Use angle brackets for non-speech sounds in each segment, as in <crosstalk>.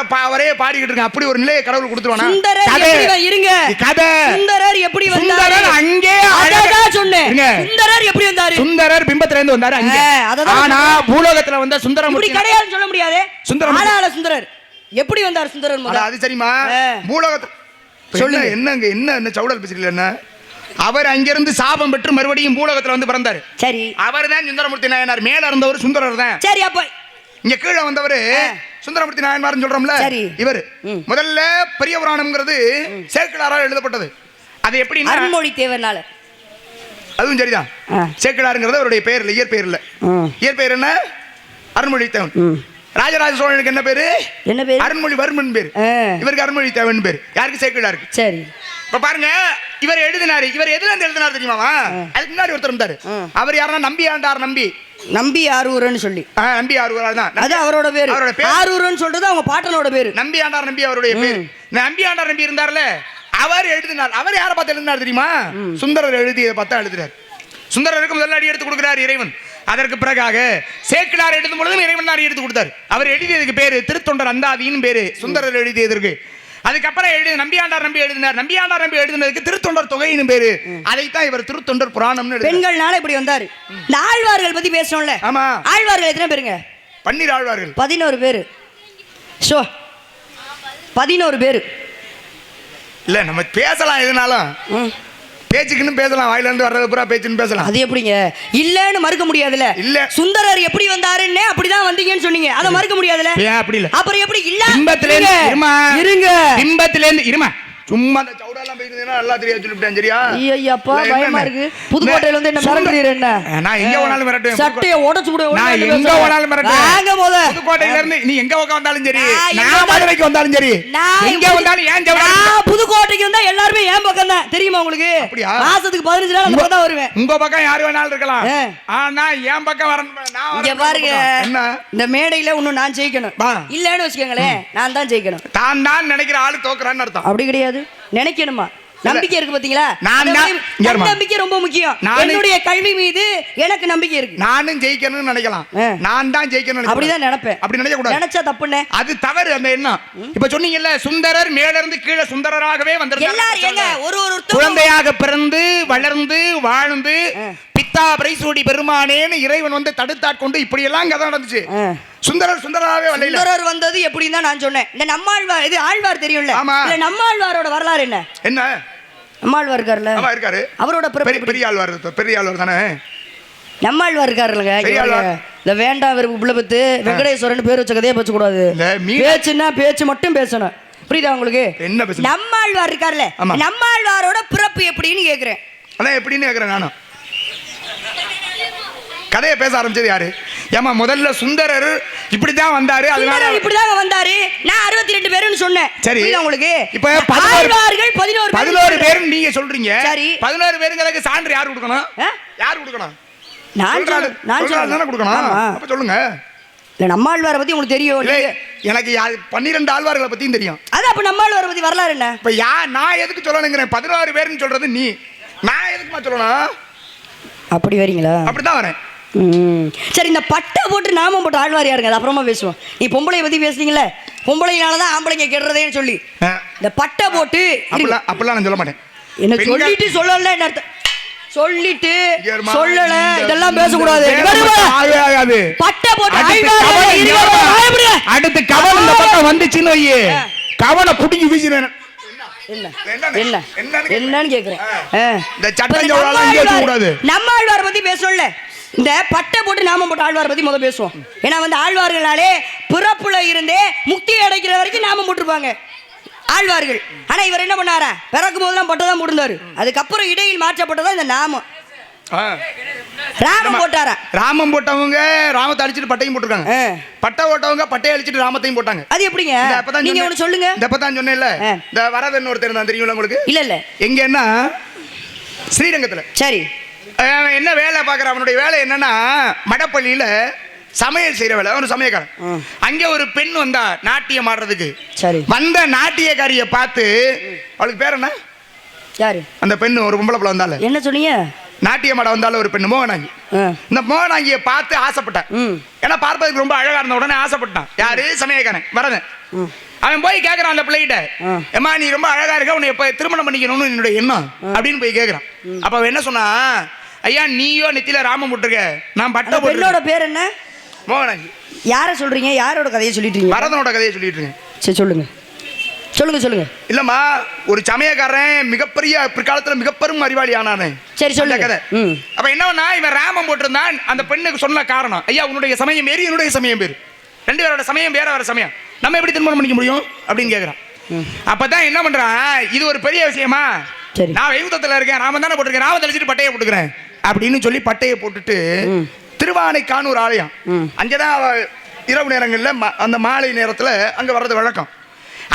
அவரை பா- அவரே பாடிக்கிட்டு இருக்கான். அப்படி ஒரு நிலையை கடவுள் கொடுத்துருவானா? சுந்தரர் இருங்க? கதை. சுந்தரர் எப்படி வந்தாரு? சுந்தரர் அங்கே அழகா- அததான் சொன்னேன். இருங்க. சுந்தரர் எப்படி வந்தாரு? சுந்தரர் பிம்பத்துல இருந்து வந்தாரு அங்க. ஆனா பூலோகத்துல வந்த இப்படி கிடையாதுன்னு சொல்ல முடியாது. சுந்தரமூர்த்தி. ஆளாள சுந்தரர். எப்படி வந்தார் சுந்தரர் அது சரிமா. பூலோகத்துல. என்ன என்னங்க? என்ன என்ன சவுடல் பேசுறீங்க என்ன? அவர் அங்கிருந்து சாபம் பெற்று மறுபடியும் பூலோகத்துல வந்து பிறந்தாரு. சரி. அவர் தான் சுந்தரமூர்த்தி நாயனார். மேல இருந்தவர் சுந்தரர் தான். சரி அப்ப இங்க கீழே வந்தவரு சுந்தரமூர்த்தி நாயன்மார்னு சொல்றோம்ல. இவர். முதல்ல பெரிய புராணம்ங்கிறது சேக்கிழாரால் எழுதப்பட்டது. அது எப்படின்னா அருண்மொழி தேவனால. அதுவும் சரிதான். சேக்கிழாருங்கிறது அவருடைய பெயர் இல்ல இயற்பெயர் இல்ல. இயற்பெயர் என்ன? அருண்மொழி தேவன். ராஜராஜ சோழனுக்கு என்ன பேரு? என்ன பேரு? அருண்மொழி வர்மன் பேர். இவருக்கு அருண்மொழி தேவன் பேர். யாருக்கு? சேக்கிழாருக்கு. சரி. இப்ப பாருங்க இவர் எழுதினாரு. இவர் எதுல இருந்து எழுதினாரு தெரியுமாவா? அதுக்கு முன்னாடி ஒருத்தர் இருந்தாரு. அவர் யாருன்னா நம்பி ஆண்டார் நம்பி. நம்பி ஆரூரன்னு சொல்லி. நம்பி ஆறுவர் தான் அது அவரோட பேரு. அவரோட பேர். ஆரூரன்னு சொல்றது அவங்க பாட்டனோட பேரு. நம்பி ஆண்டார் நம்பி அவருடைய பேர். நம்பி ஆண்டார் நம்பி இருந்தார்ல அவர் எழுதினார். அவர் யாரை பார்த்து எழுதினார் தெரியுமா? சுந்தரர் எழுதியதை பார்த்தா எழுதுறார் சுந்தரருக்கு முதல்ல அடி எடுத்து கொடுக்கிறார் இறைவன். அதற்கு பிறகாக சேக்கிலார் எழுதும் பொழுதும் இறைவன் தான் எடுத்து கொடுத்தார். அவர் எழுதியதுக்கு பேரு திருத்தொண்டர் அந்தாதின்னு பேரு. சுந்தரர் எழுதியதற்கு. அதுக்கப்புறம் எழுதி நம்பியாண்டார் நம்பி எழுதினார். நம்பியாண்டார் நம்பி எழுதினதுக்கு திருத்தொண்டர் தொகைன்னு பேரு. அதைத்தான் இவர் திருத்தொண்டர் புராணம்னு பெண்கள்னால இப்படி வந்தாரு. இந்த ஆழ்வார்கள் பத்தி பேசணும்ல ஆமா. ஆழ்வார்கள் எத்தனை பேருங்க? பன்னீர் ஆழ்வார்கள். பதினோரு பேரு. ஷோ பதினோரு பேரு. இல்ல நம்ம பேசலாம் எதுனாலும். பேச்சுக்குன்னு பேசலாம். வாயில இருந்து வர்றது பூரா பேச்சுன்னு பேசலாம். அது எப்படிங்க? இல்லன்னு மறுக்க முடியாதுல இல்ல. சுந்தரர் எப்படி வந்தாருன்னே அப்படிதான் வந்தீங்கன்னு சொன்னீங்க அதை மறுக்க முடியாதுல அப்படி இல்ல? அப்புறம் எப்படி இல்ல? பிம்பத்திலே இருங்க. இருமா? இருங்க. பிம்பத்திலே இருமா? சும்மா நல்லா சரியா? பயமா? இருக்கு? புதுக்கோட்டையில வந்து என்ன சுந்தர- மிரட்டுறீர் என்ன? நான் எங்க வேணாலும் மிரட்டுவேன் சட்டையை உடைச்சு விட நான் எங்க வேணாலும் மிரட்டுவேன். வாங்க முத. புதுக்கோட்டையில இருந்து நீ எங்க பக்கம் வந்தாலும் சரி நான் வந்தாலும்- மதுரைக்கு வந்தாலும் சரி. நான் எங்க புது- வந்தாலும் ஏன் நான் புதுக்கோட்டைக்கு வந்தா எல்லாருமே என் பக்கம் தான்? தெரியுமா உங்களுக்கு? மாசத்துக்கு பதினஞ்சு நாள் அந்த பக்கம் வருவேன். உங்க பக்கம் யாரு வேணாலும் இருக்கலாம். ஆனா என் பக்கம் வரணும் நான் இங்க பாருங்க. இந்த மேடையில இன்னும் நான் ஜெயிக்கணும். இல்லன்னு வச்சுக்கோங்களேன் நான் தான் ஜெயிக்கணும். தான் தான் நினைக்கிற ஆளு தோக்குறான்னு அர்த்தம். அப்படி கிடையாது. நினைக்கணுமா? நம்பிக்கை இருக்கு பாத்தீங்களா? நான். நம்பிக்கை ரொம்ப முக்கியம். என்னுடைய கல்வி மீது எனக்கு நம்பிக்கை இருக்கு. நானும் ஜெயிக்கணும்னு நினைக்கலாம். நான் தான் ஜெயிக்கணும்னு அப்படிதான் நினைப்பேன். அப்படி நினைக்க கூடாது. நினைச்சா தப்புண்ணே அது தவறு அந்த எண்ணம். இப்ப சொன்னீங்கல்ல சுந்தரர் மேல இருந்து கீழே சுந்தரராகவே எல்லாரும் ஏங்க வந்திருக்காங்க ஒரு ஒரு குழந்தையாக பிறந்து வளர்ந்து வாழ்ந்து பித்தா பிரைசூடி பெருமானேன்னு இறைவன் வந்து தடுத்தாட்கொண்டு இப்படி எல்லாம் கதை நடந்துச்சு. சுந்தரர் சுந்தரராகவே வரல. சுந்தரர் வந்தது எப்படின்னு தான் நான் சொன்னேன். இந்த நம்மாழ்வார் இது ஆழ்வார் தெரியும்ல? ஆமா. இல்ல நம்மாழ்வாரோட வரலாறு என்ன? என்ன? நம்மாழ்வார் இருக்காருல்ல? ஆமா இருக்காரு. அவரோட பெரிய? பெரிய ஆழ்வார் பெரிய ஆழ்வார் தானே? நம்மாழ்வார் இருக்காருல்லங்க. இந்த வேண்டாம் விருப்பு பிள்ளபத்து வெங்கடேஸ்வரன் பேர் வச்ச கதையே பேச கூடாது இல்ல, மீனா- பேச்சுன்னா பேச்சு மட்டும் பேசணும். புரியுதா உங்களுக்கு? என்ன? நம்மாழ்வார் இருக்கார்ல ஆமா. நம்மாழ்வாரோட பிறப்பு எப்படின்னு கேக்குறேன். அதான் எப்படின்னு கேக்குறேன் நானும். கதையை பேச ஆரம்பிச்சது யாரு? ஏமா முதல்ல சுந்தரர் இப்படித்தான் வந்தாரு அதனால சுந்தரர் இப்படிதாங்க வந்தாரு. நான் அறுபத்தி ரெண்டு பேருன்னு சொன்னேன். சரி. உங்களுக்கு? இப்ப பதினோரு- பதினோரு பேர் பதினோரு பேரும் நீங்க சொல்றீங்க. சரி. பதினோரு பேருங்களுக்கு சான்று யார் கொடுக்கணும்? யார் கொடுக்கணும்? நான் நான் தானே சொல்றேன். கொடுக்கணும். அப்ப சொல்லுங்க. இல்ல நம்மாழ்வாரை பத்தி உங்களுக்கு தெரியும். எனக்கு பன்னிரெண்டு ஆழ்வார்களை பத்தியும் தெரியும். அது அப்ப நம்மாழ்வாரை பத்தி வரலாறு என்ன? இப்ப யா நான் எதுக்கு சொல்லணுங்கிறேன். பதினோரு பேருன்னு சொல்றது நீ. நான் எதுக்குமா சொல்லணும்? அப்படி வரீங்களா? அப்படிதான் வரேன். சரி இந்த பட்டை போட்டு நாமம் போட்டு ஆழ்வார் யாருங்க? அது அப்புறமா பேசுவோம். நீ பொம்பளை பத்தி பேசுனீங்கல்ல? பொம்பளைனால தான் ஆம்பளைங்க கெடுறதேன்னு சொல்லி. இந்த பட்டை போட்டு. அப்படிலாம் நான் சொல்ல மாட்டேன். என்ன சொல்லிட்டு சொல்லல என்ன அர்த்தம். சொல்லிட்டு சொல்லல. இதெல்லாம் பேசக்கூடாது. பட்டை போட்டு அடுத்து கவலை இந்த பக்கம் வந்துச்சுன்னு ஆ. கவலை புடிங்கி வீசினேன். என்ன? என்னன்னு- என்ன? என்னன்னு என்னன்னு கேக்குறேன். நம்ம ஆழ்வார் நம்ம ஆழ்வார் பத்தி பேசணும்ல. இந்த பட்டை போட்டு நாமம் போட்டு ஆழ்வார் பத்தி முத பேசுவோம். ஏன்னா வந்து ஆழ்வார்களாலே பிறப்புல இருந்தே முக்தி அடைக்கிற வரைக்கும் நாமம் போட்டிருப்பாங்க. ஆழ்வார்கள். ஆனா இவர் என்ன பண்ணாரா? பிறக்கும் போதெல்லாம் பட்டை தான் போட்டிருந்தாரு. அதுக்கப்புறம் இடையில் மாற்றப்பட்டதா இந்த நாமம். ராமம் போட்டாரா? ராமம் போட்டவங்க ராமத்தை அழிச்சிட்டு பட்டையும் போட்டிருக்காங்க. பட்டை ஓட்டவங்க பட்டையை அழிச்சிட்டு ராமத்தையும் போட்டாங்க. அது எப்படிங்க? அப்பதான் நீங்க. ஒண்ணு சொல்லுங்க. இந்த அப்பதான் சொன்னேன்ல. இந்த வரதன் ஒருத்தர் தான் தெரியுங்களா உங்களுக்கு? இல்ல இல்ல. எங்கன்னா ஸ்ரீரங்கத்துல. சரி. என்ன வேலை பார்க்குற? அவனுடைய வேலை என்னன்னா மடப்பள்ளியில சமையல் செய்யற வேலை. ஒரு சமயக்காரன். அங்கே ஒரு பெண் வந்தா நாட்டியம் ஆடுறதுக்கு. சரி. வந்த நாட்டியக்காரிய பார்த்து அவளுக்கு பேர் என்ன? யாரு? அந்த பெண்ணு ஒரு பொம்பளை பிள்ளை வந்தால என்ன சொன்னீங்க? நாட்டியம் ஆட வந்தால ஒரு பெண்ணு மோகனாங்கி. இந்த மோகனாங்கியை பார்த்து ஆசைப்பட்டான். ஏன்னா பார்ப்பதுக்கு ரொம்ப அழகா இருந்த உடனே ஆசைப்பட்டான். யாரு? சமயக்காரன். வரதன். அவன் போய் கேக்குறான் அந்த பிள்ளைகிட்ட. ஆ. ஏம்மா நீ ரொம்ப அழகா இருக்க. உன்னை திருமணம் பண்ணிக்கணும்னு என்னோட எண்ணம். அப்படின்னு போய் கேக்குறான். அப்ப அவன் என்ன சொன்னா ஐயா நீயோ நெத்தியில ராமம் போட்டிருக்க. நான் பட்டை பெண்ணோட பேர் என்ன? மோகனாஜி யாரை சொல்றீங்க? யாரோட கதையை சொல்லிட்டு பரதனோட கதையை சொல்லிட்டு இருக்கேன் சரி சொல்லுங்க. சொல்லுங்க சொல்லுங்க. இல்லம்மா ஒரு சமயக்காரன் மிகப்பெரிய பிற்காலத்துல மிகப்பெரும் அறிவாளி ஆனானே. சரி. அந்த கதை. அப்ப என்ன பண்ணா இவன் ராமம் போட்டிருந்தான் அந்த பெண்ணுக்கு சொன்ன காரணம். ஐயா உன்னுடைய சமயம் வேறு என்னுடைய சமயம் வேறு. ரெண்டு பேரோட சமயம் வேற வேற சமயம். நம்ம எப்படி திருமணம் பண்ணிக்க முடியும்? அப்படின்னு கேக்குறான். அப்பதான் என்ன பண்றான்? இது ஒரு பெரிய விஷயமா? சரி. நான் வைகுந்தத்துல இருக்கேன் ராமன் தானே போட்டிருக்கேன். ராம தெளிச்சிட்டு பட்டையை போட்டுக்கிறேன். அப்படின்னு சொல்லி பட்டையை போட்டுட்டு. திருவானைக்கானூர் ஆலயம். அங்கதான் இரவு நேரங்கள்ல அந்த மாலை நேரத்துல அங்க வர்றது வழக்கம்.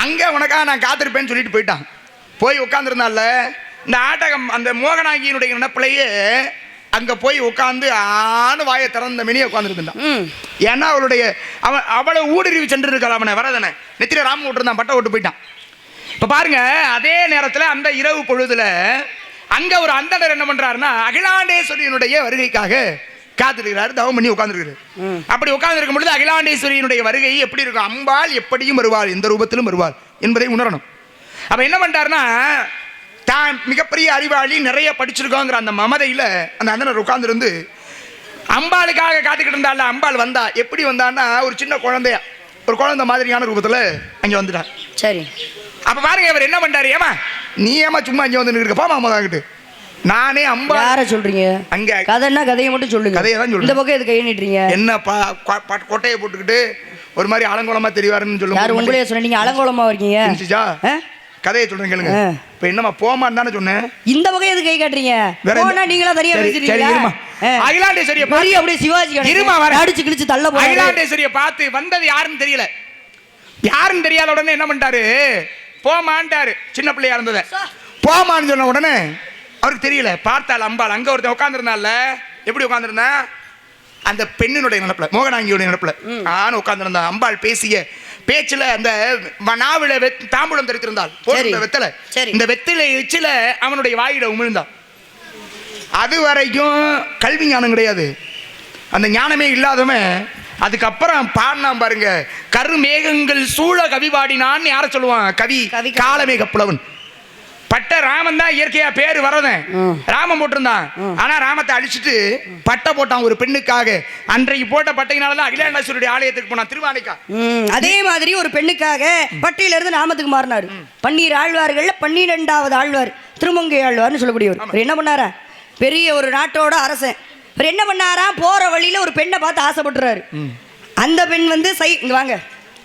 அங்க உனக்கா நான் காத்திருப்பேன்னு சொல்லிட்டு போயிட்டான். போய் உட்காந்துருந்தால இந்த ஆட்டகம் அந்த மோகனாங்கியினுடைய நினப்பிலேயே அங்க போய் உட்காந்து ஆணு வாயை திறந்த மினியை உட்காந்துருந்தான் ஏன்னா அவளுடைய அவன் அவளை ஊடுருவி சென்று இருக்காள் அவனை வரதனை. நெத்திர ராம விட்டுருந்தான் பட்டை விட்டு போயிட்டான். இப்ப பாருங்க அதே நேரத்துல அந்த இரவு பொழுதுல அங்க ஒரு அந்தனர் என்ன பண்றாருன்னா அகிலாண்டேஸ்வரியினுடைய வருகைக்காக காத்திருக்கிறாரு தவம் பண்ணி உட்கார்ந்துருக்காரு ம். அப்படி உட்கார்ந்திருக்கும் பொழுது அகிலாண்டேஸ்வரியினுடைய வருகை எப்படி இருக்கும்? அம்பாள் எப்படியும் வருவாள் எந்த ரூபத்திலும் வருவாள் என்பதை உணரணும். அப்ப என்ன பண்றாருன்னா தான் மிகப்பெரிய அறிவாளி நிறைய படிச்சிருக்கோங்கிற அந்த மமதையில அந்த அந்தனர் உட்கார்ந்திருந்து அம்பாளுக்காக காத்துக்கிட்டு இருந்தால அம்பாள் வந்தா எப்படி வந்தான்னா ஒரு சின்ன குழந்தையா ஒரு குழந்தை மாதிரியான ரூபத்துல அங்க வந்துட்டான் சரி. அப்ப பாருங்க இவர் என்ன பண்றாரு ஏமா நீ ஏமா சும்மா அங்க வந்து நிற்க போமா அம்மாக்கிட்டு நானே அம்பா யார சொல்றீங்க? அங்க கதைன்னா கதையை மட்டும் சொல்லுங்க. கதையை தான் சொல்றேன். இந்த பக்கம் எது கை நீட்டுறீங்க? என்ன கொட்டையை போட்டுக்கிட்டு ஒரு மாதிரி அலங்கோலமா தெரிவாருன்னு யார் சொல்லுங்க உங்களே சொன்ன நீங்க அலங்கோலமா இருக்கீங்க. இருந்துச்சா? கதையை சொல்றேன் கேளுங்க. இப்ப என்னம்மா போமான்னு தானே சொன்னேன். இந்த பக்கம் எது கை காட்டுறீங்க? போனா நீங்களா தனியா சரி, சரி, பேசுறீங்களா இருமா. ஆ. அகிலாண்டேஸ்வரியை பெரிய பார்த்து- அப்படியே சிவாஜி இருமா, வரேன். அடிச்சு கிழிச்சு தள்ள போறாரு. அகிலாண்டேஸ்வரியை பார்த்து வந்தது யாருன்னு தெரியல. யாருன்னு தெரியாத உடனே என்ன பண்ணிட்டாரு? போமான்ட்டாரு சின்ன பிள்ளையா இருந்தத. போமான்னு சொன்ன உடனே அவருக்கு தெரியல. பார்த்தாள் அம்பாள். அங்க ஒருத்தன் உட்காந்துருந்தால எப்படி உட்காந்துருந்தா அந்த பெண்ணினுடைய நினப்புல மோகனாங்கியுடைய நினப்புல. நான் உட்காந்துருந்தா அம்பாள் பேசிய பேச்சுல அந்த நாவில தாம்பூலம் தரித்திருந்தாள். போட்டிருந்த. வெத்தலை. இந்த வெத்திலை எச்சில அவனுடைய வாயில உமிழ்ந்தான் அது வரைக்கும் கல்வி ஞானம் கிடையாது. அந்த ஞானமே இல்லாதவன் அதுக்கப்புறம் பாடினான் பாருங்க கருமேகங்கள் சூழ கவி பாடினான்னு யார சொல்லுவான் கவி கவி. காலமேக புலவன். பட்ட ராமன் தான் இயற்கையா பேரு வரதன். ராமன் போட்டிருந்தான். ஆனா ராமத்தை அழிச்சிட்டு பட்டை போட்டான் ஒரு பெண்ணுக்காக. அன்றைக்கு போட்ட பட்டையினாலதான் அகிலாண்டேஸ்வருடைய ஆலயத்துக்கு போனான் திருவானைக்கா. அதே மாதிரி ஒரு பெண்ணுக்காக பட்டியல இருந்து நாமத்துக்கு மாறினாரு. பன்னீர் ஆழ்வார்கள்ல பன்னிரெண்டாவது ஆழ்வார் திருமங்கை ஆழ்வார்னு சொல்லக்கூடியவர். என்ன பண்ணாரா? பெரிய ஒரு நாட்டோட அரசன். இவர் என்ன பண்ணாரா? போற வழியில ஒரு பெண்ணை பார்த்து ஆசைப்பட்டுறாரு. அந்த பெண் வந்து சை இங்க வாங்க.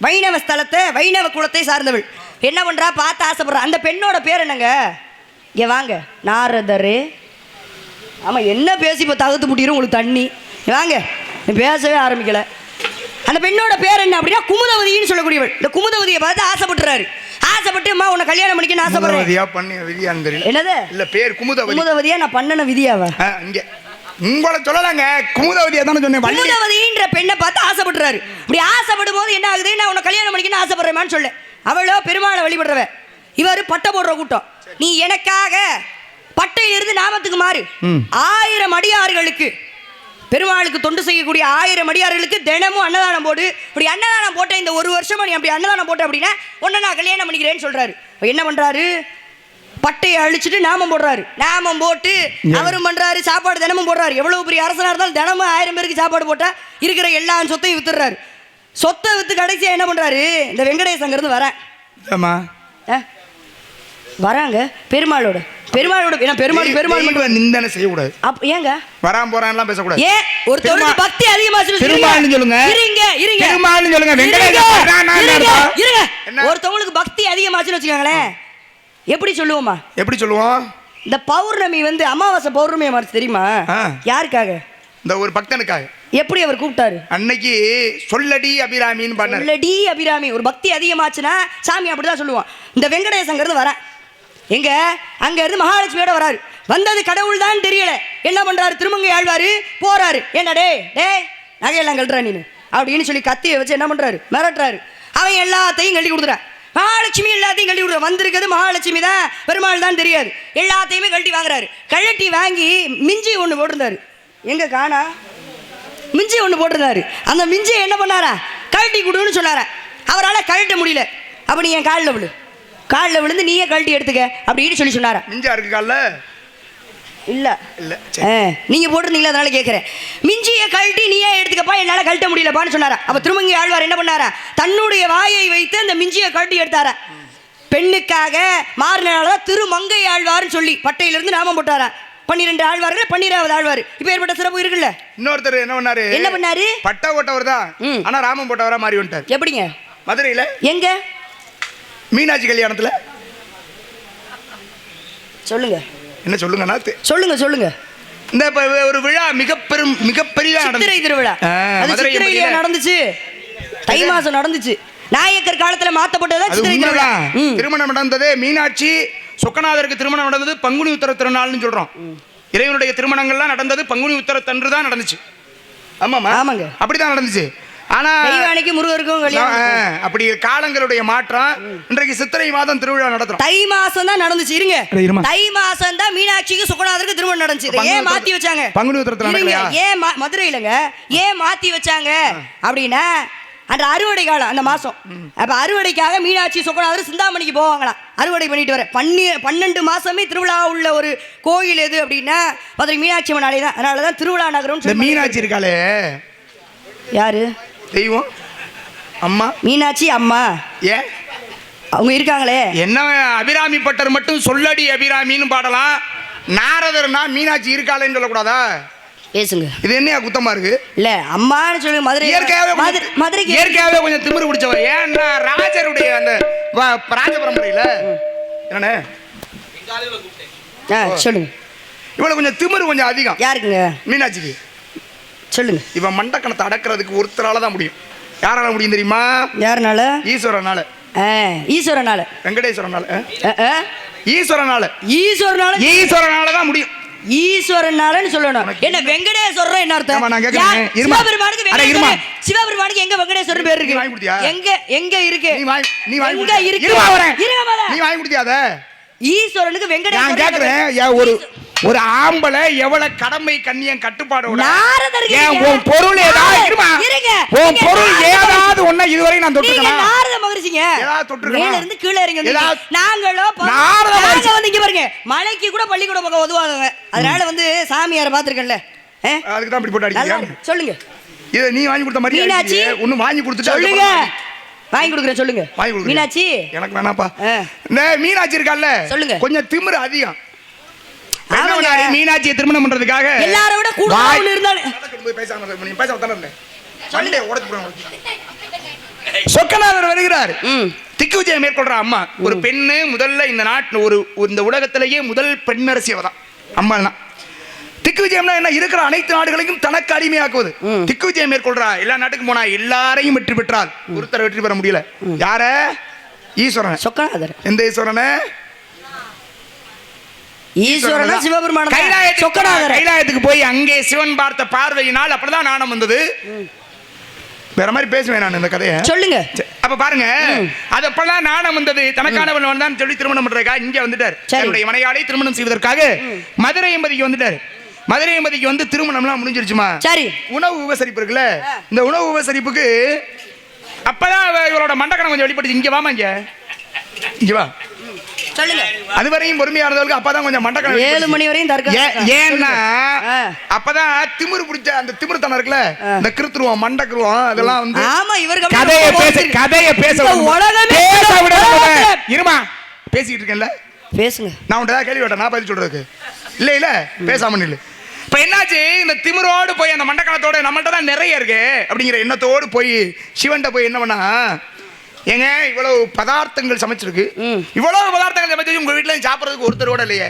வைணவ ஸ்தலத்தை வைணவ குலத்தை சார்ந்தவள். என்ன பண்றா? பார்த்து ஆசைப்படுறா. அந்த பெண்ணோட பேர் என்னங்க? இங்க வாங்க. நாரதரு. ஆமா என்ன பேசி இப்போ தகுத்து முட்டிடும் உங்களுக்கு தண்ணி. வாங்க. நீ பேசவே ஆரம்பிக்கல. அந்த பெண்ணோட பேர் என்ன அப்படின்னா குமுதவதின்னு சொல்லக்கூடியவள். இந்த குமுதவதியை பார்த்து ஆசைப்பட்டுறாரு. ஆசைப்பட்டு அம்மா உன்னை கல்யாணம் பண்ணிக்கணும்னு ஆசைப்படுறேன். என்னது? இல்ல பேர் குமுதவதி. குமுதவதியா? நான் பண்ணன விதியாவா? இங்க. உங்களை சொல்லலாங்க குமுதவதியா தானே சொன்னேன் குமுதவதின்ற பெண்ணை பார்த்து ஆசைப்பட்டுறாரு. இப்படி ஆசைப்படும் போது என்ன ஆகுது? நான் உன்னை கல்யாணம் பண்ணிக்கணும்னு ஆசைப்படுறேன்னு சொல்ல. அவளோ பெருமாளை வழிபடுறவ. இவர் பட்டை போடுற கூட்டம். நீ எனக்காக பட்டையிலிருந்து நாமத்துக்கு மாறு. ஆயிரம் அடியார்களுக்கு பெருமாளுக்கு தொண்டு செய்யக்கூடிய ஆயிரம் அடியார்களுக்கு தினமும் அன்னதானம் போடு. இப்படி அன்னதானம் போட்ட இந்த ஒரு வருஷமா நீ அப்படி அன்னதானம் போட்ட அப்படின்னா உன்னை நான் கல்யாணம் பண்ணிக்கிறேன்னு சொல்றாரு. என்ன பண்றாரு? பட்டையை அழிச்சிட்டு நாமம் போடுறாரு. நாமம் போட்டு அவரும் பண்றாரு சாப்பாடு தினமும் போடுறாரு. எவ்வளவு பெரிய அரசனா இருந்தாலும் தினமும் ஆயிரம் பேருக்கு சாப்பாடு போட்டா இருக்கிற எல்லா சொத்தையும் வித்துடுறாரு. சொத்தை வித்து கடைசியா என்ன பண்றாரு? இந்த வெங்கடேசங்க இருந்து வரேன் ஆமா? வராங்க. பெருமாளோட. பெருமாளோட ஏன்னா பெருமாள் பெருமாள் மட்டும் நிந்தனை செய்யக்கூடாது. அப்ப ஏங்க? வரான் போறான்லாம் பேசக்கூடாது. ஏன் பெருமாள். பக்தி அதிகமா பெருமாள்னு சொல்லுங்க. இருங்க இருங்க. பெருமாள்னு சொல்லுங்க. வெங்கடேசன் இருங்க? ஒருத்தவங்களுக்கு பக்தி அதிகமாச்சுன்னு வச்சுக்கோங்களேன். எப்படி சொல்லுவோமா எப்படி சொல்லுவோம்? இந்த பௌர்ணமி வந்து அமாவாசை பௌர்ணமி மாறிச்சு தெரியுமா. யாருக்காக? இந்த ஒரு பக்தனுக்காக. எப்படி அவர் கூப்பிட்டாரு? அன்னைக்கு சொல்லடி அபிராமின்னு பண்ணாரு சொல்லடி அபிராமி. ஒரு பக்தி அதிகமாச்சுன்னா சாமி அப்படிதான் சொல்லுவான். இந்த வெங்கடேசங்கிறது வரேன் எங்க? அங்க இருந்து மகாலட்சுமியோட வராரு. வந்தது கடவுள் தான் தெரியல. என்ன பண்றாரு? திருமங்கை ஆழ்வாரு போறாரு. என்ன டே டேய் நகையெல்லாம் கழட்டுறா நீனு. அப்படின்னு சொல்லி கத்தியை வச்சு என்ன பண்றாரு? மிரட்டுறாரு. அவன் எல்லாத்தையும் கழட்டி கொடுத்துறான் மகாலட்சுமி எல்லாத்தையும் கழட்டி கொடுக்குற வந்திருக்கிறது மகாலட்சுமி தான். பெருமாள் தான் தெரியாது. எல்லாத்தையுமே கழட்டி வாங்குறாரு. கழட்டி வாங்கி மிஞ்சி ஒன்று போட்டிருந்தாரு. எங்க காணா? மிஞ்சி ஒன்று போட்டிருந்தாரு. அந்த மிஞ்சியை என்ன பண்ணாரா? கழட்டி கொடுன்னு சொன்னாரா. அவரால் கழட்ட முடியல. அப்போ நீ என் காலில் விழு. காலில் விழுந்து நீயே கழட்டி எடுத்துக்க அப்படின்னு சொல்லி சொன்னாரா. மிஞ்சா இருக்கு இல்ல. இல்ல சரி. ஆ, நீங்க போட்டிருந்தீங்களா? அதனால கேட்கிறேன் மிஞ்சிய கழட்டி நீயே எடுத்துக்கப்பா என்னால கழட்ட முடியலப்பான்னு சொன்னாரா. அப்ப திருமங்கி ஆழ்வார் என்ன பண்ணாரா? தன்னுடைய வாயை வைத்து அந்த மிஞ்சிய கழட்டி எடுத்தாரா. பெண்ணுக்காக மாறினால திருமங்கை ஆழ்வார்னு சொல்லி பட்டையிலிருந்து நாமம் போட்டாரா. பன்னிரெண்டு ஆழ்வார்கள் பன்னிராவது ஆழ்வார். இப்ப ஏற்பட்ட சிறப்பு இருக்குல்ல? இன்னொருத்தர் என்ன பண்ணாரு? என்ன பண்ணாரு? பட்டா ஓட்டவர் தான் ம். ஆனா ராமன் போட்டவரா மாறி வந்துட்டார். எப்படிங்க? மதுரையில? எங்க? மீனாட்சி கல்யாணத்துல. சொல்லுங்க. என்ன சொல்லுங்கன்னா தெ- சொல்லுங்க சொல்லுங்க. இந்த இப்ப ஒரு விழா மிக பெரும் மிக பெரிதா சித்திரை திருவிழா. அது சித்திரையிலேயே. நடந்துச்சு. தை மாசம் நடந்துச்சு. நாயக்கர் காலத்துல மாத்தப்பட்டதா சித்திரை திருவிழா. திருமணம் நடந்தது மீனாட்சி சொக்கநாதருக்கு திருமணம் நடந்தது பங்குனி உத்தர திருநாள்னு சொல்றோம் இறைவனுடைய திருமணங்கள்லாம் நடந்தது பங்குனி உத்தரத்தன்று தான் நடந்துச்சு. ஆமாமா ஆமாங்க. அப்படிதான் நடந்துச்சு. ஆனா தெய்வானைக்கு முருகருக்கும் கல்யாணம் அப்படி காலங்களுடைய மாற்றம். இன்றைக்கு சித்திரை மாதம் திருவிழா நடத்துறோம். தை மாசம் தான் நடந்துச்சு இருங்க. தை மாசம் தான் மீனாட்சிக்கு சுக்கநாதருக்கு திருமணம் நடந்துச்சு. ஏன் மாத்தி வச்சாங்க? பங்குனி உத்திரத்துல? ஏன் மதுரையிலங்க ஏன் மாத்தி வச்சாங்க? அப்படின்னா அந்த அறுவடை காலம் அந்த மாசம். அப்ப அறுவடைக்காக மீனாட்சி சுக்கநாதர் சிந்தாமணிக்கு போவாங்களாம். அறுவடை பண்ணிட்டு வர பன்னி பன்னெண்டு மாசமே திருவிழா உள்ள ஒரு கோயில் எது அப்படின்னா மதுரை மீனாட்சி அம்மன் ஆலயம் தான். அதனால தான் திருவிழா சொல்லி மீனாட்சி இருக்காளே. யாரு? தெய்வம்? அம்மா? மீனாட்சி அம்மா. ஏன் அவங்க இருக்காங்களே. என்ன அபிராமி பட்டர் மட்டும் சொல்லடி அபிராமின்னு பாடலாம். நாரதர்னா மீனாட்சி இருக்காளேன்னு சொல்லக்கூடாதா? பேசுங்க. இது என்னையா குத்தமா இருக்கு? இல்ல அம்மான்னு சொல்லி மதுரை இயற்கையாவே மதுரைக்கு இயற்கையாவே கொஞ்சம் திமிரு பிடிச்சவர். ஏன்னா ராஜருடைய அந்த ராஜ பரம்பரையில? என்னண்ணே? சொல்லுங்க. இவ்வளவு கொஞ்சம் திமிரு கொஞ்சம் அதிகம். யாருக்குங்க? மீனாட்சிக்கு. சொல்லுங்க. இவன் மண்டக்கணத்தை அடக்கிறதுக்கு ஒருத்தரால தான் முடியும். யாரால முடியும் தெரியுமா? யாருனால? ஈஸ்வரனால. ஈஸ்வரனால. வெங்கடேஸ்வரனால. ஈஸ்வரனால. ஈஸ்வரனால? ஈஸ்வரனால தான் முடியும். ஈஸ்வரனாலன்னு சொல்லணும். என்ன வெங்கடேஸ்வரர் என்ன அர்த்தம். சிவபெருமானுக்கு சிவபெருமானுக்கு எங்க வெங்கடேஸ்வரர் பேர் இருக்கு? கொடுத்தியா? எங்க எங்க இருக்கு? நீ வாங்கி நீ வாங்கி எங்க? இருக்கு. நீ வாங்கி கொடுத்தியாத ஈஸ்வரனுக்கு நான் வெங்கடேஸ்வரர் கேக்குறேன். ஏன் ஒரு ஒரு ஆம்பளை எவ்வளவு கடமை கண்ணியம் நீங்க- உன் பொருள் ஏதாவது. உன் பொருள் ஏதாவது ஒண்ணு இதுவரை நான் தொட்டுக்கணும்? நாரத மகரிஷிங்க. ஏதாவது தொட்டிருக்கனா? மேல இருந்து கீழே இறங்கி நாங்களோ நாரத மகரிஷி. வந்து இங்க பாருங்க. மலைக்கு கூட பள்ளிக்கூட பக்கம் உதவாதவங்க அதனால வந்து சாமியாரை பாத்துருக்கேன்ல அதுக்கு தான் இப்படி போட்டு இருக்கு. சொல்லுங்க. இதை நீ வாங்கி கொடுத்த மாதிரி. ஒண்ணு வாங்கி கொடுத்துட்டு சொல்லுங்க. வாங்கி கொடுக்குறேன் சொல்லுங்க. வாங்கி கொடுக்குறியா? மீனாட்சி? எனக்கு வேணாப்பா. இந்த மீனாட்சி இருக்கால்ல? சொல்லுங்க. கொஞ்சம் திமிரு அதிகம். பண்ணாரு? மீனாட்சியை திருமணம் பண்றதுக்காக. எல்லாரை விட கூட இருந்தாலும் போய் பேசாம. நீ பேசாம தானே இருந்த. மண்டையை உடைச்சு. சொக்கநாதர் வருகிறார். திக்கு விஜயம் மேற்கொள்ற அம்மா. ஒரு பெண்ணு முதல்ல இந்த நாட்டு ஒரு இந்த உலகத்திலேயே முதல் பெண்ணரசி அவ தான் அம்மா தான் திக்கு விஜயம்னா என்ன? இருக்கிற அனைத்து நாடுகளையும் தனக்கு அடிமையாக்குவது. திக்கு விஜயம் மேற்கொள்றா. எல்லா நாட்டுக்கும் போனா எல்லாரையும் வெற்றி பெற்றால். ஒருத்தர் வெற்றி பெற முடியல. யார? ஈஸ்வரன். சொக்கநாதர். எந்த ஈஸ்வரனை? ஈஸ்வரனா சிவபெருமான கைலாயத்துக்கு சொக்கநாதர். கைலாயத்துக்கு போய் அங்கே சிவன் பார்த்த பார்வையினால் அப்படிதான் நாணம் வந்தது. வேற மாதிரி பேசுவேன் நான் இந்த கதையை. சொல்லுங்க. அப்ப பாருங்க. அது அப்பெல்லாம் நாணம் வந்தது. தனக்கானவன் வந்தான் சொல்லி திருமணம் பண்றதுக்கா இங்க வந்துட்டார். சரி. தன்னுடைய மனையாளை திருமணம் செய்வதற்காக மதுரை எம்பதிக்கு வந்துட்டார். மதுரை எம்பதிக்கு வந்து திருமணம்லாம் முடிஞ்சிருச்சுமா? சரி. உணவு உபசரிப்பு இருக்குல்ல? இந்த உணவு உபசரிப்புக்கு அப்பதான் இவரோட மண்டக்கணம் கொஞ்சம் வெளிப்பட்டுச்சு இங்க வாமா இங்க. இங்க வா. சொல்லுங்க. அது வரையும் பொறுமையா இருந்தவங்களுக்கு அப்பதான் கொஞ்சம் மண்டக்கணம் ஏழு. மணி வரையும் தர்க்க ஏன்- ஏன்னா. அப்பதான் திமிரு பிடிச்ச அந்த திமிருத்தனம் இருக்குல்ல இந்த கிருத்துருவம் மண்டக்குருவம் அதெல்லாம் வந்து ஆமா இவருக்கு கதைய பேச கதைய பேச. உலகமே பேச விட இருமா பேசிட்டு இருக்கேன்ல? பேசுங்க. நான் உன்ட்ட கேள்வி கேட்டேன் நான் பதில் சொல்றதுக்கு. இல்ல இல்ல பேசாம நில்லு. இப்ப என்னாச்சு? இந்த திமிரோடு போய் அந்த மண்டக்கணத்தோட நம்மள்ட்ட தான் நிறைய இருக்கு. அப்படிங்கிற எண்ணத்தோடு போய் சிவன்கிட்ட போய் என்ன பண்ணா ஏங்க இவ்வளவு பதார்த்தங்கள் சமைச்சிருக்கு. இவ்வளவு பதார்த்தங்கள் சமைச்சு உங்க வீட்டுல சாப்பிடுறதுக்கு ஒருத்தர் கூட இல்லையே.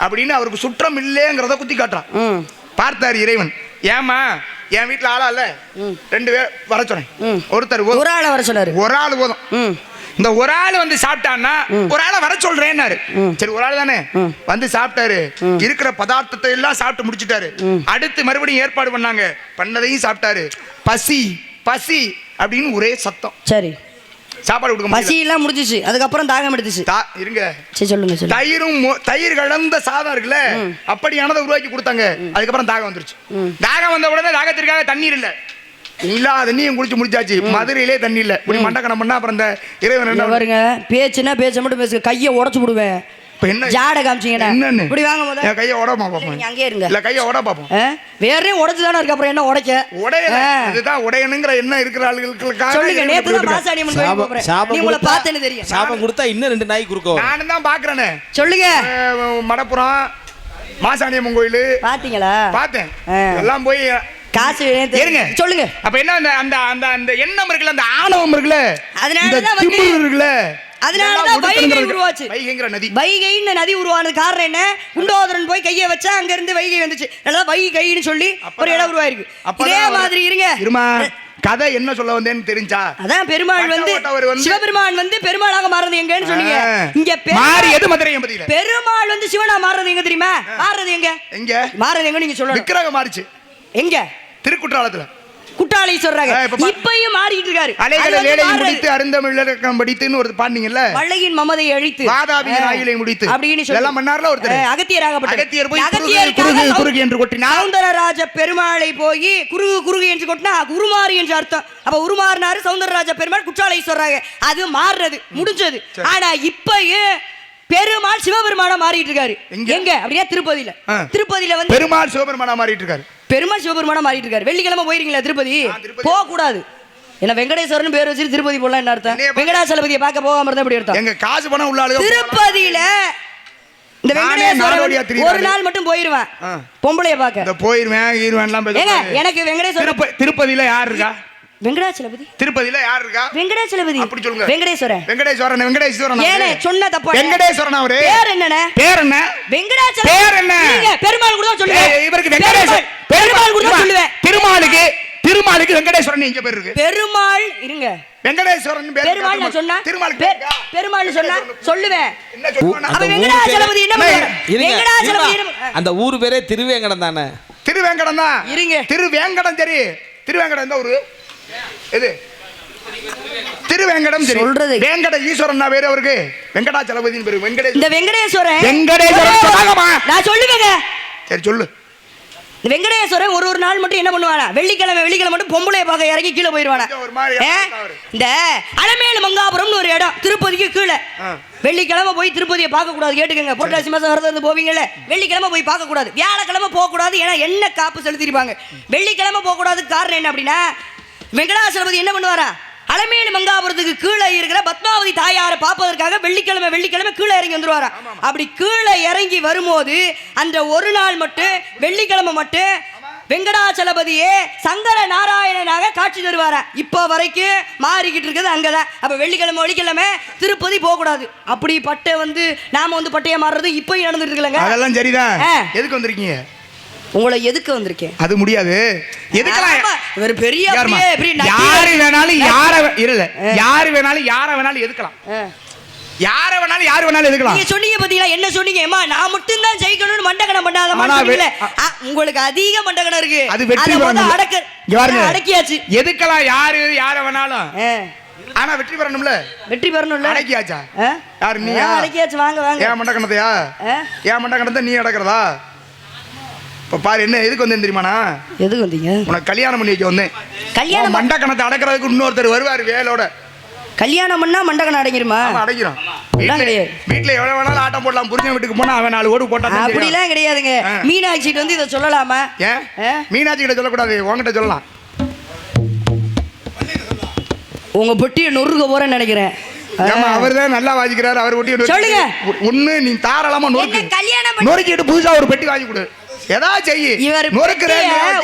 அப்படின்னு அவருக்கு சுற்றம் இல்லைங்கிறத குத்தி காட்டுறான். பார்த்தார் இறைவன். ஏமா என் வீட்டுல ஆளா இல்ல? ரெண்டு பேர் வர சொன்னேன். ஒருத்தர். ஒரு ஆளை வர சொன்னாரு. ஒரு ஆள் போதும். இந்த ஒரு ஆள் வந்து சாப்பிட்டான்னா ஒரு ஆளை வர சொல்றேன்னாரு. சரி ஒரு ஆள் தானே? வந்து சாப்பிட்டாரு. இருக்கிற பதார்த்தத்தை எல்லாம் சாப்பிட்டு முடிச்சிட்டாரு. அடுத்து மறுபடியும் ஏற்பாடு பண்ணாங்க. பண்ணதையும் சாப்பிட்டாரு. பசி பசி அப்படின்னு ஒரே சத்தம். சரி. சாப்பாடு கொடுக்க பசி முடியல. எல்லாம் முடிஞ்சிச்சு. அதுக்கப்புறம் தாகம் எடுத்துச்சு. இருங்க. சரி சொல்லுங்க தயிரும் தயிர் கலந்த சாதம் இருக்குல்ல அப்படியானதை உருவாக்கி கொடுத்தாங்க. அதுக்கப்புறம் தாகம் வந்துருச்சு. தாகம் வந்த உடனே தாகத்திற்காக தண்ணீர் இல்ல. எல்லா தண்ணியும் குடிச்சு முடிச்சாச்சு. மதுரையிலே தண்ணி இல்ல. இப்படி மண்டக்கணம் பண்ணா அப்புறம் இந்த இறைவன் பாருங்க. பேச்சுன்னா பேச்ச மட்டும் பேசுங்க. கையை உடைச்சு விடுவேன். இப்ப என்ன? ஜாட காமிச்சீங்கடா. என்னன்னு? இப்படி வாங்க முத என் கையை உடமா பாப்போம். நீங்க அங்கேயே இருங்க. இல்ல கையை உட பாப்போம்? வேறையும் உடைச்சு தானே இருக்கு அப்புறம் என்ன உடைக்க? உடையல. ஆ. இதுதான் உடையணுங்கிற என்ன இருக்கிற ஆளுகளுக்காக சொல்லுங்க நேத்து தான் இப்படி மாசாணியம்மன் கோயில் சாபம் போறேன். சாபம் நீ உங்களை கொடுத்தா- பார்த்தேன்னு தெரியும். சாபம் கொடுத்தா இன்னும் ரெண்டு நாய் குறுக்க? நானும் தான் பாக்குறேனே. சொல்லுங்க. மடப்புறம் மாசாணியம்மன் கோயில். பாத்தீங்களா? பார்த்தேன். எல்லாம் போய் காசு இருங்க. சொல்லுங்க. அப்ப என்ன அந்த அந்த அந்த அந்த எண்ணம் இருக்குல்ல அந்த ஆணவம் இருக்குல்ல? அதனால தான் இருக்குல்ல? அதனால இதெல்லாம் தான் வைகை உருவாச்சு. வைகைங்கிற நதி. வைகைன்னு நதி உருவானது காரணம் என்ன? குண்டோதரன் போய் கையை வச்சா அங்க இருந்து வைகை வந்துச்சு. அதனால வைகை கைன்னு சொல்லி ஒரு இடம் உருவாயிருக்கு. இதே மாதிரி இருங்க. இருமா கதை என்ன சொல்ல வந்தேன்னு தெரிஞ்சா? அதான் பெருமாள் வந்து சிவபெருமான் வந்து பெருமாளாக மாறுறது எங்கன்னு சொன்னீங்க. இங்க மாறி எது மதுரை பெருமாள் வந்து சிவனா மாறுறது எங்க தெரியுமா? மாறுறது எங்க? எங்க? மாறுறது எங்க நீங்க சொல்லணும். விக்கிரகம் மாறிச்சு. எங்க? திருக்குற்றாலத்துல. குட்டாளி சொல்றாங்க. இப்பயும் மாறிட்டு இருக்காரு. அலைகளை மாறுறது. முடித்து அருந்தமிழக்கம் படித்துன்னு ஒரு பாண்டிங்கல்ல வள்ளையின் மமதையை அழித்து. ஆயிலை முடித்து. அப்படின்னு சொல்லி. பண்ணார்ல ஒருத்தர்? ஆ, அகத்தியராகப்பட்டவர். அகத்தியர் போய் குறுகு சௌ- குறுகு என்று கொட்டினார். சௌந்தரராஜ பெருமாளை போய் குறுகு குறுகு என்று கொட்டினா உருமாறு என்று அர்த்தம். அப்ப உருமாறினாரு சௌந்தரராஜ பெருமாள் குற்றாலை சொல்றாங்க. அது மாறுறது முடிஞ்சது. ஆனா இப்பயும் பெருமாள் சிவபெருமானா மாறிட்டு இருக்காரு. எங்க? அப்படியே திருப்பதியில. திருப்பதியில வந்து பெருமாள் சிவபெருமானா மாறிட்டு இருக்காரு. பெருமாள் சிவபெருமானா மாறிட்டு இருக்காரு. வெள்ளிக்கிழமை போயிருக்கீங்களா திருப்பதி. போக கூடாது என்ன வெங்கடேஸ்வரன் பேர் வச்சு திருப்பதி போலாம் என்ன அர்த்தம்? என்னைய பார்க்க- போகாம இருந்தா எப்படி அர்த்தம்? எங்க காசு பணம் உள்ள திருப்பதியில இந்த வெங்கடேஸ்வரன். ஒரு நாள் மட்டும் போயிருவேன். பொம்பளைய பார்க்க. போயிருவேன். எனக்கு வெங்கடேஸ்வரன் திருப்ப- திருப்பதியில யார் இருக்கா? வெங்கடாச்சலபதி. திருப்பதியில யார் இருக்கா? வெங்கடாச்சலபதி. அப்படி சொல்லுங்க. வெங்கடேஸ்வரன். வெங்கடேஸ்வரன் வெங்கடேஸ்வரன் ஏனே. சொன்ன தப்பா? வெங்கடேஸ்வரன் அவரு. பேர் என்னண்ணே பேர் என்ன? வெங்கடாச்சலம் பேர் என்ன? இருங்க, பெருமாள் கூட தான் ஏய், இவருக்கு வெங்கடேஸ்வரன் பெருமாள் கூட தான் சொல்லுவேன். திருமாலுக்கு திருமாலுக்கு வெங்கடேஸ்வரன் இங்க பேர் இருக்கு. பெருமாள் இருங்க. வெங்கடேஸ்வரன்? பெருமாள் நான் சொன்னா? இருக்கா? பெருமாள் சொன்னா சொல்லுவேன்? அப்ப வெங்கடாச்சலபதி என்ன வெங்கடாச்சலபதி அந்த ஊர் பேரே திருவேங்கடம் தானே? திருவேங்கடம் தான். இருங்க. திருவேங்கடம் சரி திருவேங்கடம் ஊரு? எது திருவேங்கடம் சொல்றது. வேங்கட ஈஸ்வரன் வேற அவருக்கு. வெங்கடாச்சலபதியின் பேரு. வெங்கடேஸ்வரன் இந்த வெங்கடேஸ்வரன். வெங்கடேஸ்வரன். நான் சொல்லுவேங்க. சரி சொல்லு. இந்த வெங்கடேஸ்வரன் ஒரு ஒரு நாள் மட்டும் என்ன பண்ணுவானா? வெள்ளிக்கிழமை வெள்ளிக்கிழமை மட்டும் பொம்பளைய பார்க்க இறங்கி கீழே? அவரு. இந்த அலமேலு மங்காபுரம்னு ஒரு இடம் திருப்பதிக்கு கீழே. வெள்ளிக்கிழமை போய் திருப்பதியை பார்க்க கூடாது கேட்டுக்கங்க புரட்டாசி மாசம் விரதம் இருந்து போவீங்கல்ல வெள்ளிக்கிழமை போய் பார்க்க கூடாது வியாழக்கிழமை போக கூடாது ஏன்னா என்ன காப்பு செலுத்திருப்பாங்க வெள்ளிக்கிழமை போக கூடாது காரணம் என்ன அப்படின்னா வெங்கடாசலபதி என்ன பண்ணுவாரா? அலமேலு மங்காபுரத்துக்கு கீழே இருக்கிற பத்மாவதி தாயாரை பார்ப்பதற்காக வெள்ளிக்கிழமை வெள்ளிக்கிழமை கீழே இறங்கி வந்துருவாரா அப்படி கீழே இறங்கி வரும்போது அந்த ஒரு நாள் மட்டும் வெள்ளிக்கிழமை மட்டும் வெங்கடாச்சலபதியே சங்கர நாராயணனாக காட்சி தருவாரா இப்போ வரைக்கும் மாறிக்கிட்டு இருக்குது அங்கதான். அப்ப வெள்ளிக்கிழமை வெள்ளிக்கிழமை திருப்பதி போக கூடாது அப்படிப்பட்ட வந்து நாம வந்து பட்டைய மாறுறது இப்பயும் நடந்துட்டு இருக்குல்லங்க. அதெல்லாம் சரிதான். எதுக்கு வந்திருக்கீங்க? உங்களை எதுக்கு வந்திருக்கேன்? அது முடியாது. எதுக்கெல்லாம் ஆமா, இவர் பெரிய யாரு வேணாலும் யார இல்ல யாரு வேணாலும் யார வேணாலும் எதுக்கலாம். யார வேணாலும் யாரு வேணாலும் எதுக்கலாம். நீங்க சொன்னீங்க பாத்தீங்களா? என்ன சொன்னீங்க? அம்மா நான் மட்டும் தான் ஜெயிக்கணும்னு மண்டகணம் சொன்னீங்களே ஆ, உங்களுக்கு அதிக மண்டகணம் இருக்கு. அது வெற்றி அடக்க. அடக்கியாச்சு. எதுக்கலாம் யாரு யார வேணாலும். ஆனா வெற்றி பெறணும்ல. வெற்றி பெறணும்ல. அடக்கியாச்சா? யாரு நீ அடக்கியாச்சு. வாங்க வாங்க. ஏன் மண்ட கணத்தையா ஆ? ஏன் மண்ட கணத்தை நீ அடக்கிறதா? இப்ப பாரு என்ன எதுக்கு வந்தேன் தெரியுமாண்ணா? எதுக்கு வந்தீங்க? உனக்கு கல்யாணம் பண்ணி வைக்க வந்தேன். கல்யாணம் மண்ட கணத்தை அடக்கிறதுக்கு இன்னொருத்தர் வருவார் வேலோட. கல்யாணம் பண்ணா மண்டகணம் அடங்கிருமா? அதெல்லாம் வீட்டுல எவ்வளவு வேணாலும் ஆட்டம் போடலாம். புரிஞ்ச வீட்டுக்கு போனா அவன் நாலு ஓடு போட்டா அப்படிலாம் கிடையாதுங்க. ஆ. மீனாட்சிட்டு வந்து இதை சொல்லலாமா? ஏன்? மீனாட்சி கிட்ட சொல்லக்கூடாது. உன்கிட்ட சொல்லலாம். உங்க பொட்டியை நொறுக்க போறேன்னு நினைக்கிறேன். அவர் தான் நல்லா வாசிக்கிறாரு. அவர் ஒட்டி சொல்லுங்க. ஒண்ணு நீ தாராளமா நொறுக்கு. கல்யாணம் நொறுக்கிட்டு புதுசா ஒரு பெட்டி வாங்கி கொடு. ஏதா செய்யி இவர்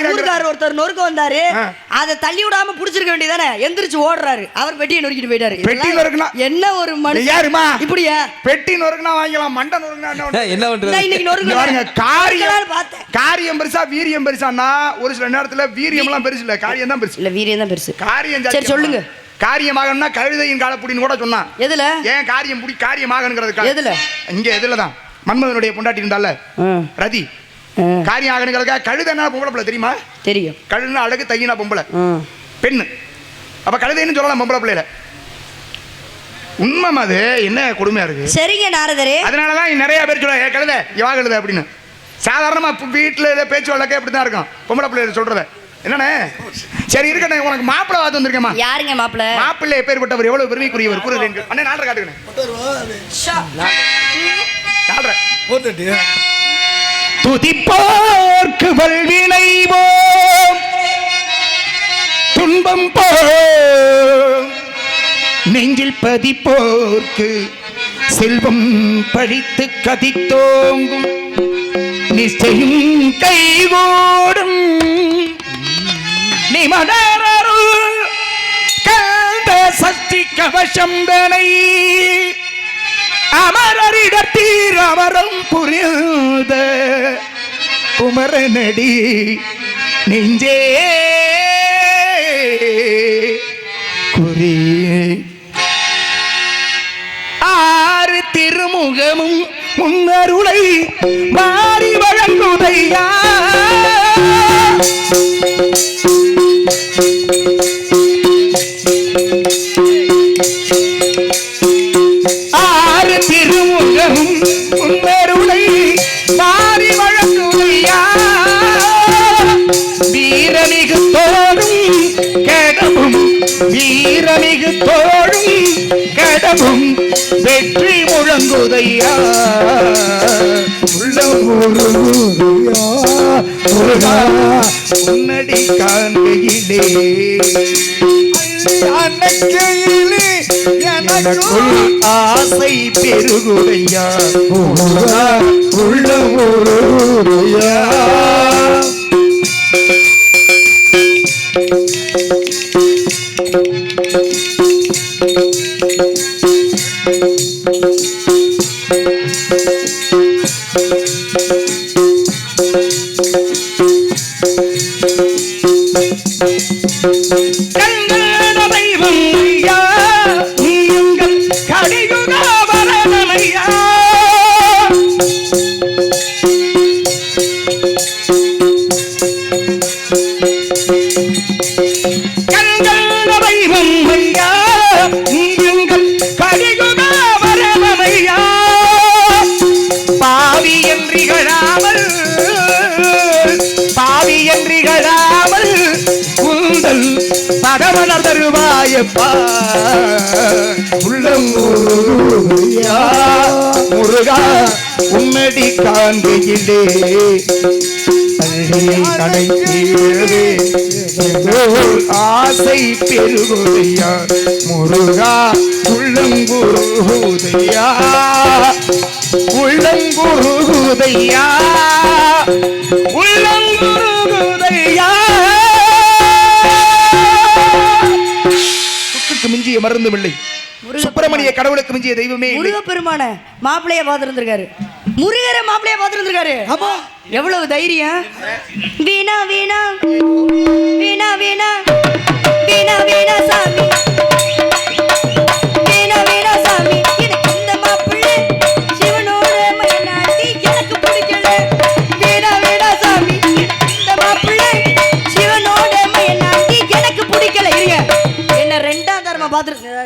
ஊர்க்காரர் ஒருத்தர் நொறுக்க வந்தாரு. அதை தள்ளி விடாம புடிச்சிருக்க வேண்டியதானே எந்திரிச்சு ஓடுறாரு. அவர் பெட்டியை நொறுக்கிட்டு போயிட்டாரு. பெட்டி நொறுக்குனா- என்ன ஒரு மனுஷன்? யாருமா? இப்படியா? பெட்டி நொறுக்குனா வாங்கிக்கலாம் மண்டை நொறுக்குனா என்ன <laughs> பண்றது? இன்னைக்கு பாருங்க காரியம் பார்த்தேன். காரியம் பெருசா வீரியம் பெருசான்னா ஒரு சில நேரத்துல வீரியம் எல்லாம் பெருசு இல்ல. காரியம் தான் பெருசு. இல்ல வீரியம் தான் பெருசு. காரியம் சரி, சொல்லுங்க. காரியமாகணும்னா கழுதையின் காலப்புடின்னு கூட சொன்னான். எதுல? ஏன் காரியம் புடி காரியமாகணுங்கிறதுக்காக. எதுல? இங்க எதுல தான் மன்மதனுடைய பொண்டாட்டி இருந்தால. ரதி. காரியம் ஆகணுங்கிறதுக்காக கழுதைன்னா பொம்பளை பிள்ளை தெரியுமா? தெரியும். கழுதுனா அழகு தையினா பொம்பளை. ம். பெண்ணு. அப்ப கழுதைன்னு சொல்லலாம் பொம்பளை பிள்ளையில. உண்மை அது என்ன கொடுமையா இருக்கு? சரிங்க நாரதரே. அதனாலதான் நிறைய பேர் சொல்லுவாங்க கழுத யவா கழுத அப்படின்னு. சாதாரணமா இப்ப வீட்டுல ஏதோ பேச்சு வழக்கே இப்படி தான் இருக்கும். பொம்பளை பிள்ளைகள் சொல்றத. என்னண்ணே? சரி இருக்கண்ணே உனக்கு மாப்பிள்ளை பார்த்து வந்திருக்கேம்மா. யாருங்க மாப்பிள்ள? மாப்பிள்ளை எப்பேற்பட்டவர் எவ்வளவு பெருமைக்குரியவர்? கூறுகிறேன் அண்ணே நாலரை காட்டுக்கண்ணே நாலரை. போட்டுட்டு. துதிப்போர்க்கு வல்வினைவோம். துன்பம் போம் நெஞ்சில் பதிப்போர்க்கு செல்வம் பழித்து கதித்தோங்கும். நிச்சயம் கைகூடும். நிமதரருள் கந்த சக்தி கவசம் தனை அமரரிடத்தீர் அமரம் புரிந்த. குமரனடி நெஞ்சே. குறி. ஆறு திருமுகமும் முன்னருளை மாறி வழங்குதையா. உள்ளமும் வெற்றி முழங்குதையா? உள்ள ஒரு உன்னடி காண்கையிலே. அன்னைக்கையிலே எனக்குள் ஆசை பெருகுதையா? முருகா உள்ள ஆசை பெருகுதையா? முருகா உள்ளங்குருகுதையா உள்ளங்குருகுதையா உள்ளங்குருகுதையா சுக்குக்கு மிஞ்சிய மருந்தும் இல்லை. சுப்பிரமணிய கடவுளுக்கு மிஞ்சிய தெய்வமே இல்லை. முருகப்பெருமான மாப்பிளைய பார்த்துருந்துருக்காரு. முருகரை மாப்பிளைய பார்த்துருந்துருக்காரு. ஆமா. எவ்வளவு தைரியம்? வீணா வீணா. வீணா வீணா.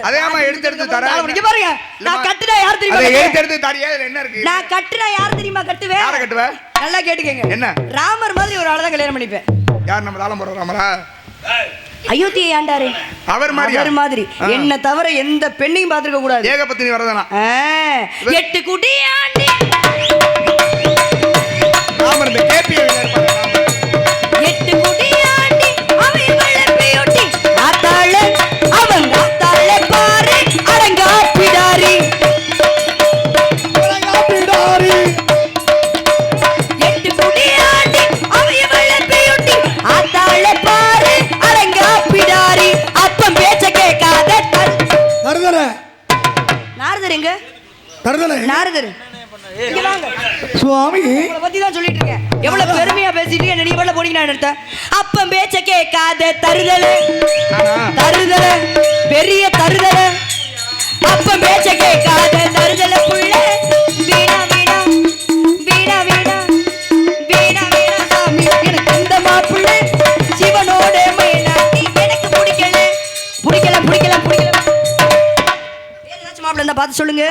அதேமா எடுத்து எடுத்து தர இங்க பாருங்க. நான் கட்டுனா யார் தெரியுமா அதை கட்டுவேன்? எடுத்து எடுத்து தரியா என்ன இருக்கு? நான் கட்டுனா யார் தெரியுமா கட்டுவேன்? யாரை கட்டுவ? நல்லா கேட்டுக்கங்க. என்ன? ராமர் மாதிரி ஒரு ஆளை தான் கல்யாணம் பண்ணிப்பேன். யார் நம்ம தாளம் போடுற ராமரா? அயோத்தியை ஆண்டாரு. அவர் மாதிரி ஆ. என்ன தவிர எந்த பெண்ணையும் பார்த்துக்க கூடாது. ஏகபத்தினி வரதானா. எட்டு குட்டி ஆண்டி. ராமர் தருதல நாரதர். சுவாமி. பத்தி தான் சொல்லிட்டு இருக்கேன். எவ்வளவு பெருமையா பேசிட்டு என்ன நீ பண்ண போனீங்க பேச்ச கேட்காத தருதல. தருதல. பெரிய தருதல. அப்பம் பேச்ச கேட்காத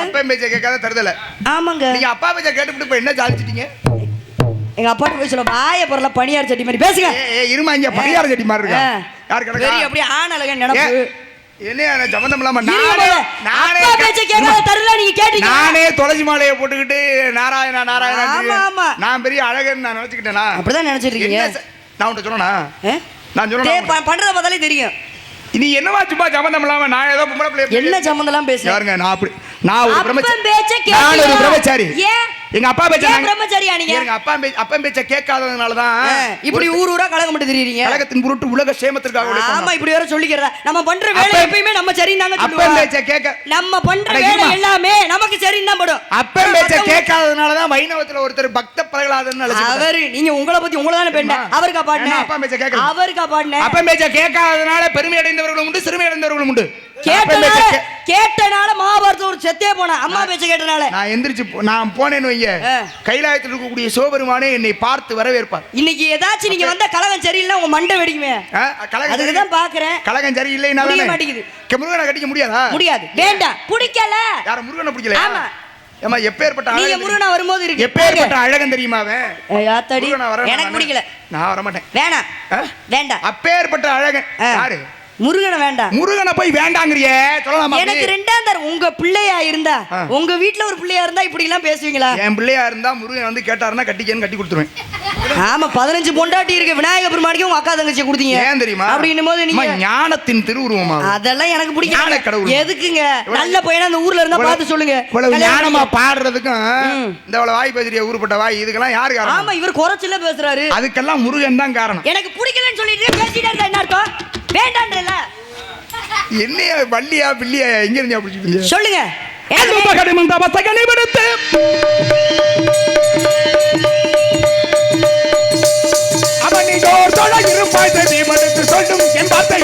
அப்பா பேச்ச கேட்காத தருதல. ஆமாங்க. நீங்க அப்பா பேச்ச கேட்டுவிட்டு இப்ப என்ன சாதிச்சிட்டீங்க எங்க அப்பாட்ட போய் சொல்ல வாய பொருள பணியார் சட்டி மாதிரி. பேசுங்க. ஏ இருமா இங்க பணியார செடி மாதிரி இருக்கா. யார் கிடக்கா? அப்படியே ஆணழக நினைப்பு என்ன சம்பந்தம் இல்லாம நானே. நானே அப்பா பேச்ச கேட்காத தருல நீங்க கேட்டீங்க நானே துளசி மாலையை போட்டுக்கிட்டு நாராயணா நாராயணா. நான் பெரிய அழகன் நான் நினைச்சுக்கிட்டேனா? அப்படிதான் நினைச்சிட்டு இருக்கீங்க நான் உன்ட்ட சொன்னா? நான் டேய், சொன்னா ப- பண்றத பார்த்தாலே தெரியும். நீ என்னவா சும்மா சம்பந்தம் இல்லாம நான் ஏதோ பொம்பளை பிள்ளை என்ன சம்மந்தம்லாம் பேசுறேன் யாருங்க நான் அப்படி நான் ஒரு பிரம்மச்சாரி நான் ஒரு பிரம்மச்சாரி. எங்க அப்பா பேச்ச பிரம்மச்சாரியா நீங்க? எங்க அப்பா பேச்ச அப்பா பேச்ச கேட்காததுனால தான் இப்படி ஊர் ஊரா கலகம் மட்டும் தெரியுறீங்க கழகத்தின் பொருட்டு உலக சேமத்திற்காக ஆமா இப்படி வேற சொல்லிக்கிறதா? நம்ம பண்ற வேலை எப்பயுமே நம்ம சரின்னு தாங்க அப்பன் சொல்லுவோம் பேச்ச கேட்க நம்ம பண்ற வேலை. எல்லாமே நமக்கு சரின்னு தான் படும். அப்பன் பேச்ச கேட்காததுனால தான் வைணவத்துல ஒருத்தர் பக்த பிரகலாதன் அவரு நீங்க உங்களை பத்தி உங்களை தானே பேண்ட. அவருக்கா பாடின ஏன்னா அப்பா பேச்ச கேட்கல. அவருக்கா பாடின அப்பன் பேச்ச கேட்காததுனால பெருமை அடைந்தவர்களும் உண்டு சிறுமை அடைந்தவர்களும் உண்டு. கேட்டனால கேட்டனால மகாபாரதம் ஒரு செத்தே போனா அம்மா பேச்ச கேட்டனால. நான் எந்திரிச்சு நான் போனேன்னு ஆ. கைலாயத்தில் இருக்கக்கூடிய சிவபெருமானே என்னை பார்த்து வரவேற்பார். இன்னைக்கு ஏதாச்சும் நீங்க வந்த கலகம் சரியில்லை உங்க மண்டை வெடிக்குமே. அதுக்கு தான் பாக்குறேன். கலகம் சரி இல்லைன்னா முடிய தானே? மாட்டேங்குது. முருகனை கட்டிக்க முடியாதா? முடியாது. வேண்டாம். பிடிக்கல. யார முருகனை பிடிக்கல ஆமா. ஏமா எப்பேற்பட்ட நீங்க முருகனா வரும்போது? இருக்கு எப்பேற்பட்ட அழகன் தெரியுமா அவன்? வர எனக்கு பிடிக்கல. நான் வர மாட்டேன் வேணாம்? வேண்டாம். அப்பேற்பட்ட அழகன். யாரு? முருகனை வேண்டாம் முருகனை போய் வேண்டாங்கறியே சொல்லலாமா எனக்கு? ரெண்டாம் தரம் உங்க பிள்ளையா இருந்தா. உங்க வீட்ல ஒரு பிள்ளையா இருந்தா இப்படி எல்லாம் பேசுவீங்களா? என் பிள்ளையா இருந்தா முருகன் வந்து கேட்டாருன்னா கட்டிக்கன்னு கட்டி கொடுத்துருவேன். ஆமா பதினஞ்சு பொண்டாட்டி இருக்கு. விநாயக பெருமானிக்கு உங்க அக்கா தங்கச்சி கொடுத்தீங்க. ஏன் தெரியுமா? அப்படின்னும் போது நீங்க ஞானத்தின் திருவுருவமா அதெல்லாம் எனக்கு கடவுள். எதுக்குங்க? நல்ல பையனா அந்த ஊர்ல இருந்தா பார்த்து சொல்லுங்க. இவ்வளவு ஞானமா பாடுறதுக்கும். இந்த இவ்வளவு வாய் பேசுறிய ஊருப்பட்ட வாய் இதுக்கெல்லாம் யாரு ஆமா காரணம் இவர் குறைச்சல பேசுறாரு. அதுக்கெல்லாம் முருகன் தான் காரணம். எனக்கு பிடிக்கலன்னு சொல்லிட்டு பேசிட்டே இருந்தா என்ன அர்த்தம்? வேண்டான்றல. என்னையா வள்ளியா பிள்ளியா எங்க இருந்து அப்படி சொல்லுங்க கடிமந்த பத்த கனிபடுத்து அவனி கோர் தொட இருப்பாய் தீமடுத்து சொல்லும். என் வார்த்தை